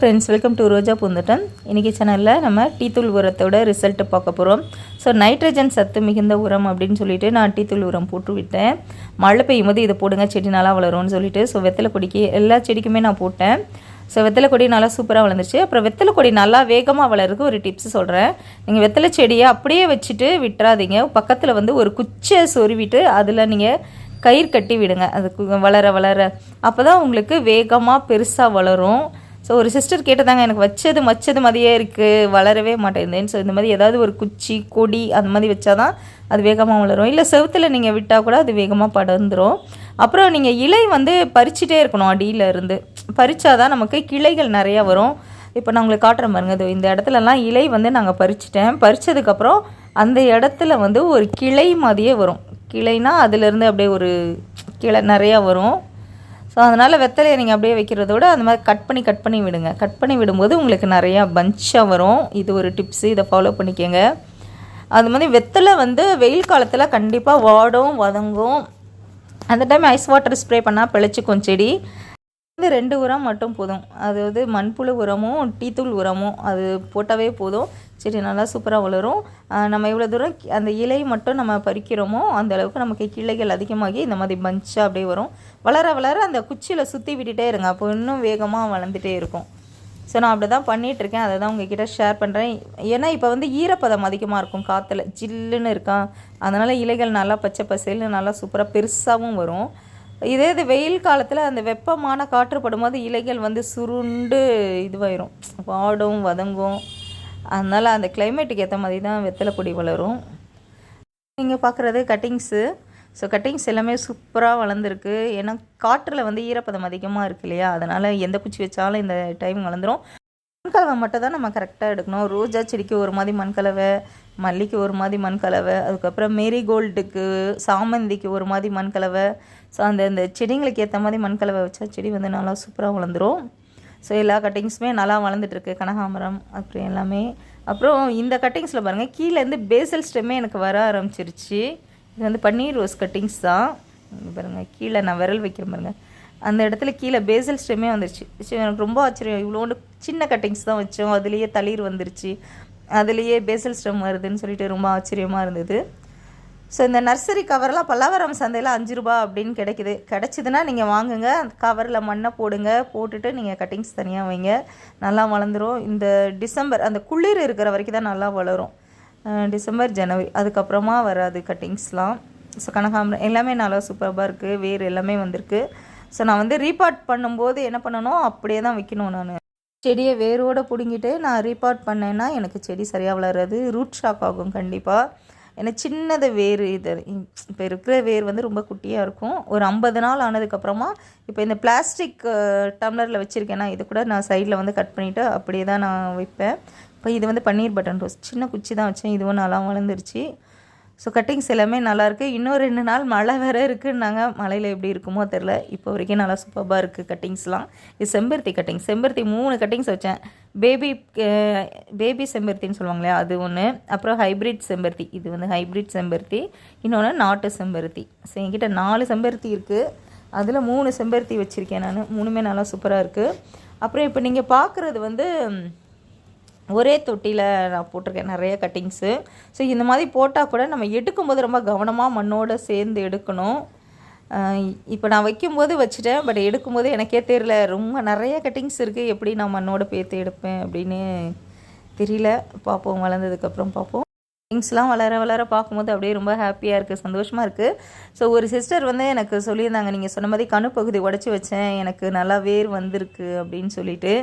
Friends welcome to ரோஜா பூந்தட்டம் இன்றைக்கி சேனலில் நம்ம டீத்தூள் உரத்தோட ரிசல்ட்டு பார்க்க போகிறோம் ஸோ நைட்ரஜன் சத்து மிகுந்த உரம் அப்படின்னு சொல்லிட்டு நான் டீத்தூள் உரம் போட்டு விட்டேன் மழை பெய்யும் போது இதை போடுங்க செடி நல்லா வளரும்னு சொல்லிட்டு. ஸோ வெத்தலை கொடிக்கு எல்லா செடிக்குமே நான் போட்டேன். ஸோ வெத்தலை கொடி நல்லா சூப்பராக வளர்ந்துருச்சு அப்புறம் வெத்தலை கொடி நல்லா வேகமாக வளருக்கு ஒரு டிப்ஸ் சொல்கிறேன் நீங்கள் வெத்தலை செடியை அப்படியே வச்சுட்டு விட்டுறாதீங்க. பக்கத்தில் வந்து ஒரு குச்சியை சொருவிட்டு அதில் நீங்கள் கயிறு கட்டி விடுங்க. அது வளர வளர. அப்போ தான் உங்களுக்கு வேகமாக பெருசாக வளரும். ஸோ ஒரு சிஸ்டர் கேட்டதாங்க எனக்கு வச்சது மச்சது மாதிரியே இருக்குது வளரவே மாட்டேங்குதுன்னு. ஸோ இந்த மாதிரி ஏதாவது ஒரு குச்சி கொடி அந்த மாதிரி வச்சாதான் அது வேகமாக வளரும். இல்லை செவத்தில் நீங்கள் விட்டால் கூட அது வேகமாக படர்ந்துடும் அப்புறம் நீங்கள் இலை வந்து பறிச்சிட்டே இருக்கணும் அடியில் இருந்து. பறிச்சாதான் நமக்கு கிளைகள் நிறையா வரும். இப்போ நான் உங்களுக்கு காட்டுறேன் பாருங்க. இதோ இந்த இடத்துலலாம் இலை வந்து நாங்கள் பறிச்சிட்டேன். பறிச்சதுக்கப்புறம் அந்த இடத்துல வந்து ஒரு கிளை மாதிரியே வரும். கிளைனா அதுலேருந்து அப்படியே ஒரு கிளை நிறையா வரும். ஸோ அதனால் வெத்தலையை நீங்கள் அப்படியே வைக்கிறத விட அந்த மாதிரி கட் பண்ணி கட் பண்ணி விடுங்க. கட் பண்ணி விடும்போது உங்களுக்கு நிறையா பஞ்சாக வரும். இது ஒரு டிப்ஸு இதை ஃபாலோ பண்ணிக்கோங்க. அது மாதிரி வெத்தலை வந்து வெயில் காலத்தில் கண்டிப்பாக வாடும் வதங்கும். அந்த டைம் ஐஸ் வாட்டர் ஸ்ப்ரே பண்ணால் பிழைச்சிக்கும் செடி. இது ரெண்டு உரம் மட்டும் போதும். அதாவது மண்புழு உரமும் டீத்தூள் உரமும் அது போட்டாவே போதும். செடி நல்லா சூப்பராக வளரும். நம்ம எவ்வளோ தூரம் அந்த இலை மட்டும் நம்ம பறிக்கிறோமோ அந்த அளவுக்கு நமக்கு கிளைகள் அதிகமாகி இந்த மாதிரி பஞ்சாக அப்படியே வரும். வளர வளர அந்த குச்சியில் சுற்றி விட்டுட்டே இருங்க. அப்போ இன்னும் வேகமாக வளர்ந்துட்டே இருக்கும். ஸோ நான் அப்படி தான் பண்ணிகிட்ருக்கேன் அதை தான் உங்ககிட்ட ஷேர் பண்ணுறேன் ஏன்னா இப்போ வந்து ஈரப்பதம் அதிகமாக இருக்கும் காற்றுல ஜில்லுன்னு இருக்கான். அதனால் இலைகள் நல்லா பச்சை பசேல்னு நல்லா சூப்பராக பெருசாகவும் வரும். இதே இது வெயில் காலத்தில் அந்த வெப்பமான காற்று படும்போது இலைகள் வந்து சுருண்டு இதுவாயிரும். வாடும் வதங்கும். அதனால் அந்த கிளைமேட்டுக்கு ஏற்ற மாதிரி தான் வெத்தலை கொடி வளரும். நீங்கள் பார்க்குறது கட்டிங்ஸு ஸோ கட்டிங்ஸ் எல்லாமே சூப்பராக வளர்ந்துருக்கு. ஏன்னா காற்றில் வந்து ஈரப்பதம் அதிகமாக இருக்கு இல்லையா? அதனால் எந்த குச்சி வச்சாலும் இந்த டைம் வளர்ந்துரும். மண்கலவை மட்டும் தான் நம்ம கரெக்டாக எடுக்கணும். ரோஜா செடிக்கு ஒரு மாதிரி மண்கலவை மல்லிக்கு ஒரு மாதிரி மண்கலவை அதுக்கப்புறம் மேரிகோல்டுக்கு சாமந்திக்கு ஒரு மாதிரி மண்கலவை ஸோ அந்த இந்த செடிங்களுக்கு ஏற்ற மாதிரி மண்கலவை வச்சா செடி வந்து நல்லா சூப்பராக வளர்ந்துரும். ஸோ எல்லா கட்டிங்ஸுமே நல்லா வளர்ந்துட்டுருக்கு. கனகாமரம் அப்புறம் எல்லாமே. அப்புறம் இந்த கட்டிங்ஸில் பாருங்கள் கீழேருந்து பேசல் ஸ்டெம்மே எனக்கு வர ஆரம்பிச்சிருச்சு. இது வந்து பன்னீர் ரோஸ் கட்டிங்ஸ் தான். பாருங்கள் கீழே நான் விரல் வைக்கிறேன் பாருங்கள் அந்த இடத்துல கீழே பேசல் ஸ்டெம்மே வந்துருச்சு. எனக்கு ரொம்ப ஆச்சரியம். இவ்வளோண்டு சின்ன கட்டிங்ஸ் தான் வச்சோம். அதுலேயே தளிர் வந்துருச்சு. அதுலேயே பேசல் ஸ்டெம் வருதுன்னு சொல்லிட்டு ரொம்ப ஆச்சரியமாக இருந்தது. ஸோ இந்த நர்சரி கவர்லாம் பல்லாவரம் சந்தையில் அஞ்சு ரூபா அப்படின்னு கிடைக்குது. கிடச்சிதுன்னா நீங்கள் வாங்குங்க. அந்த கவரில் மண்ணை போடுங்க. போட்டுட்டு நீங்கள் கட்டிங்ஸ் தனியாக வைங்க. நல்லா வளர்ந்துடும் இந்த டிசம்பர் அந்த குளிர் இருக்கிற வரைக்கும் தான் நல்லா வளரும். டிசம்பர் ஜனவரி. அதுக்கப்புறமா வராது கட்டிங்ஸ்லாம் ஸோ கனகாம்பரம் எல்லாமே நல்லா சூப்பராக இருக்குது வேர் எல்லாமே வந்திருக்கு. ஸோ நான் வந்து ரீபார்ட் பண்ணும்போது என்ன பண்ணணும்? அப்படியே தான் வைக்கணும் நான். செடியை வேரோடு பிடுங்கிட்டு நான் ரீபார்ட் பண்ணேன்னா எனக்கு செடி சரியாக வளராது. ரூட் ஷாக் ஆகும் கண்டிப்பாக ஏன்னா சின்னது வேர் இது. இப்போ இருக்கிற வேர் வந்து ரொம்ப குட்டியாக இருக்கும். ஒரு ஐம்பது நாள் ஆனதுக்கப்புறமா இப்போ இந்த பிளாஸ்டிக் டம்ளரில் வச்சுருக்கேன்னா இது கூட நான் சைடில் வந்து கட் பண்ணிவிட்டு அப்படியே தான் நான் வைப்பேன். இப்போ இது வந்து பன்னீர் பட்டன் ரோஸ் சின்ன குச்சி தான் வச்சேன். இதுவும் நல்லா வளர்ந்துருச்சு. ஸோ கட்டிங்ஸ் எல்லாமே நல்லாயிருக்கு. இன்னும் ரெண்டு நாள் மழை வேறு இருக்குன்னாங்க. மழையில் எப்படி இருக்குமோ தெரில இப்போ வரைக்கும் நல்லா சூப்பராக இருக்குது கட்டிங்ஸ்லாம் இது செம்பருத்தி கட்டிங் செம்பருத்தி மூணு கட்டிங்ஸ் வச்சேன். பேபி பேபி செம்பருத்தின்னு சொல்லுவாங்களே அது ஒன்று அப்புறம் ஹைப்ரிட் செம்பருத்தி. இது வந்து ஹைப்ரிட் செம்பருத்தி. இன்னொன்று நாட்டு செம்பருத்தி. ஸோ என்கிட்ட நாலு செம்பருத்தி இருக்குது அதில் மூணு செம்பருத்தி வச்சுருக்கேன் நான். மூணுமே நல்லா சூப்பராக இருக்குது அப்புறம் இப்போ நீங்கள் பார்க்குறது வந்து ஒரே தொட்டியில் நான் போட்டிருக்கேன் நிறைய கட்டிங்ஸு ஸோ இந்த மாதிரி போட்டால் கூட நம்ம எடுக்கும்போது ரொம்ப கவனமாக மண்ணோடு சேர்ந்து எடுக்கணும். இப்போ நான் வைக்கும்போது வச்சுட்டேன் பட் எடுக்கும்போது எனக்கே தெரியல ரொம்ப நிறைய கட்டிங்ஸ் இருக்குது எப்படி நான் மண்ணோட பேர்த்து எடுப்பேன் அப்படின்னு தெரியல. பார்ப்போம் வளர்ந்ததுக்கப்புறம் பார்ப்போம். திங்ஸ்லாம் வளர வளர பார்க்கும்போது அப்படியே ரொம்ப ஹாப்பியாக இருக்குது சந்தோஷமாக இருக்குது ஸோ ஒரு சிஸ்டர் வந்து எனக்கு சொல்லியிருந்தாங்க நீங்கள் சொன்ன மாதிரி கணுப்பகுதி உடச்சி வச்சேன் எனக்கு நல்லா வேர் வந்திருக்கு அப்படின்னு சொல்லிட்டு.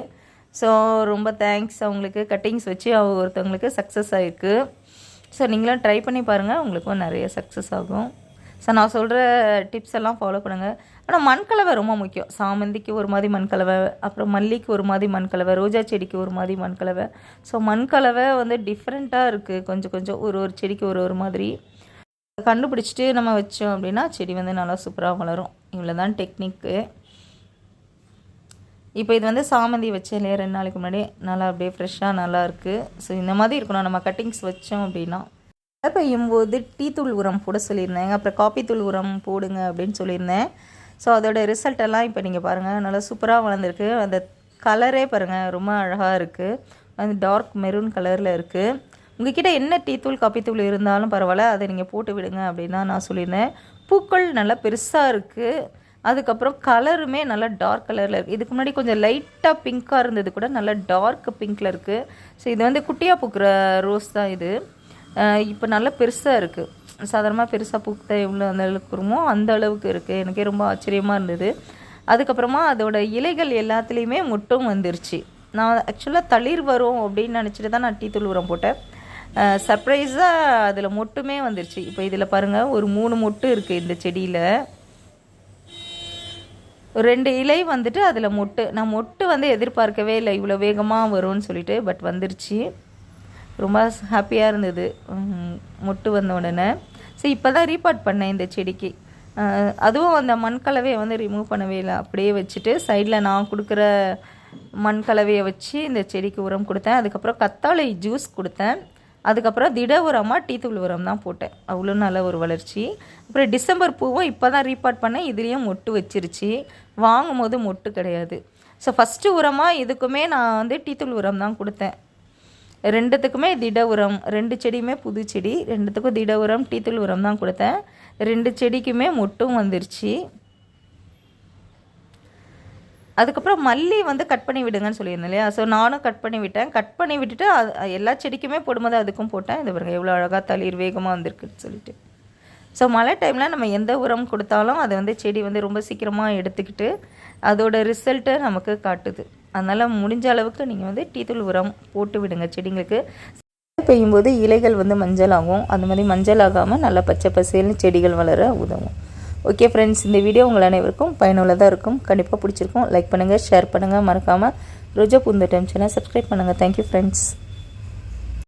ஸோ ரொம்ப தேங்க்ஸ் அவங்களுக்கு கட்டிங்ஸ் வச்சு அவங்க ஒருத்தவங்களுக்கு சக்ஸஸ் ஆகிருக்கு ஸோ நீங்களும் ட்ரை பண்ணி பாருங்கள் உங்களுக்கும் நிறைய சக்ஸஸ் ஆகும். ஸோ நான் சொல்கிற டிப்ஸ் எல்லாம் ஃபாலோ பண்ணுங்கள் ஆனால் மண்கலவை ரொம்ப முக்கியம். சாமந்திக்கு ஒரு மாதிரி மண்கலவை அப்புறம் மல்லிக்கு ஒரு மாதிரி மண்கலவை ரோஜா செடிக்கு ஒரு மாதிரி மண்கலவை. ஸோ மண்கலவை வந்து டிஃப்ரெண்ட்டாக இருக்குது கொஞ்சம் கொஞ்சம் ஒரு ஒரு செடிக்கு ஒரு ஒரு மாதிரி. கண்டுபிடிச்சிட்டு நம்ம வச்சோம் அப்படின்னா செடி வந்து நல்லா சூப்பராக வளரும். இவ்வளோ தான் டெக்னிக்கு இப்போ இது வந்து சாமந்தி வச்சேன் இல்லையா? ரெண்டு நாளைக்கு முன்னாடி. நல்லா அப்படியே ஃப்ரெஷ்ஷாக நல்லா இருக்குது ஸோ இந்த மாதிரி இருக்கணும். நம்ம கட்டிங்ஸ் வச்சோம் அப்படின்னா. மழை பெய்யும் போது டீ தூள் உரம் போட சொல்லியிருந்தேன். அப்புறம் காப்பி தூள் உரம் போடுங்க அப்படின்னு சொல்லியிருந்தேன். ஸோ அதோட ரிசல்ட்டெல்லாம் இப்போ நீங்கள் பாருங்கள் நல்லா சூப்பராக வளர்ந்துருக்கு. அந்த கலரே பாருங்கள் ரொம்ப அழகாக இருக்குது அந்த டார்க் மெரூன் கலரில் இருக்குது உங்ககிட்ட என்ன டீத்தூள் காப்பித்தூள் இருந்தாலும் பரவாயில்ல. அதை நீங்கள் போட்டு விடுங்க அப்படின்னு தான் நான் சொல்லியிருந்தேன். பூக்கள் நல்லா பெருசாக இருக்குது அதுக்கப்புறம் கலருமே நல்லா டார்க் கலரில் இருக்குது இதுக்கு முன்னாடி கொஞ்சம் லைட்டாக பிங்க்காக இருந்தது கூட நல்லா டார்க் பிங்க்கில் இருக்குது ஸோ இது வந்து குட்டியாக பூக்கிற ரோஸ் தான் இது. இப்போ நல்லா பெருசாக இருக்குது சாதாரணமாக பெருசாக பூத்த எவ்வளோ அந்த அளவுக்கு வருமோ அந்த அளவுக்கு இருக்குது எனக்கே ரொம்ப ஆச்சரியமாக இருந்தது. அதுக்கப்புறமா அதோட இலைகள் எல்லாத்துலேயுமே மொட்டும் வந்துருச்சு. நான் ஆக்சுவலாக தளிர் வரும் அப்படின்னு நினச்சிட்டு தான் நான் டீ தூள் உரம் போட்டேன். சர்ப்ரைஸாக அதில் மொட்டுமே வந்துருச்சு. இப்போ இதில் பாருங்கள் ஒரு மூணு மொட்டு இருக்குது இந்த செடியில். ரெண்டு இலை வந்துட்டு அதில் மொட்டு. நான் மொட்டு வந்து எதிர்பார்க்கவே இல்லை. இவ்வளோ வேகமாக வரும்னு சொல்லிட்டு பட் வந்துருச்சு. ரொம்ப ஹாப்பியாக இருந்தது. மொட்டு வந்த உடனே. ஸோ இப்போ தான் ரீபார்ட் பண்ணேன் இந்த செடிக்கு. அதுவும் அந்த மண் கலவையை வந்து ரிமூவ் பண்ணவே இல்லை. அப்படியே வச்சுட்டு சைடில் நான் கொடுக்குற மண் கலவையை வச்சு இந்த செடிக்கு உரம் கொடுத்தேன். அதுக்கப்புறம் கத்தாழை ஜூஸ் கொடுத்தேன். அதுக்கப்புறம் திட உரமாக டீத்தூள் உரம் தான் போட்டேன். அவ்வளோ நல்ல ஒரு வளர்ச்சி. அப்புறம் டிசம்பர் பூவும் இப்போ தான் ரீபார்ட் பண்ணேன். இதுலேயும் மொட்டு வச்சிருச்சு. வாங்கும் போது மொட்டு கிடையாது. ஸோ ஃபஸ்ட்டு உரமாக இதுக்குமே நான் வந்து டீத்தூள் உரம் தான் கொடுத்தேன். ரெண்டுத்துக்குமே திட உரம் ரெண்டு செடியுமே புது செடி ரெண்டுத்துக்கும் திட உரம் டீத்தூள் உரம் தான் கொடுத்தேன். ரெண்டு செடிக்குமே மொட்டும் வந்துருச்சு. அதுக்கப்புறம் மல்லி வந்து கட் பண்ணி விடுங்கன்னு சொல்லியிருந்தேன் இல்லையா? ஸோ நானும் கட் பண்ணி விட்டேன். கட் பண்ணி விட்டுட்டு அது எல்லா செடிக்குமே போடும்போது அதுக்கும் போட்டேன். இது பாருங்க எவ்வளோ அழகாக தளிர் வேகமாக வந்திருக்குன்னு சொல்லிட்டு. ஸோ மழை டைமில் நம்ம எந்த உரம் கொடுத்தாலும் அது வந்து செடி வந்து ரொம்ப சீக்கிரமாக எடுத்துக்கிட்டு அதோட ரிசல்ட்டை நமக்கு காட்டுது. அதனால் முடிஞ்ச அளவுக்கு நீங்கள் வந்து டீத்தூள் உரம் போட்டு விடுங்க செடிங்களுக்கு. பெய்யும்போது இலைகள் வந்து மஞ்சள் ஆகும் அந்த மாதிரி மஞ்சள் ஆகாமல் நல்லா பச்சை பசேல்னு செடிகள் வளர உதவும். ஓகே ஃப்ரெண்ட்ஸ் இந்த வீடியோ உங்கள் அனைவருக்கும் பயனுள்ளதாக இருக்கும். கண்டிப்பாக பிடிச்சிருக்கும். லைக் பண்ணுங்கள் ஷேர் பண்ணுங்கள் மறக்காமல் ரோஜா புந்த டைம் சேனல் சப்ஸ்கிரைப் பண்ணுங்கள் தேங்க்யூ ஃப்ரெண்ட்ஸ்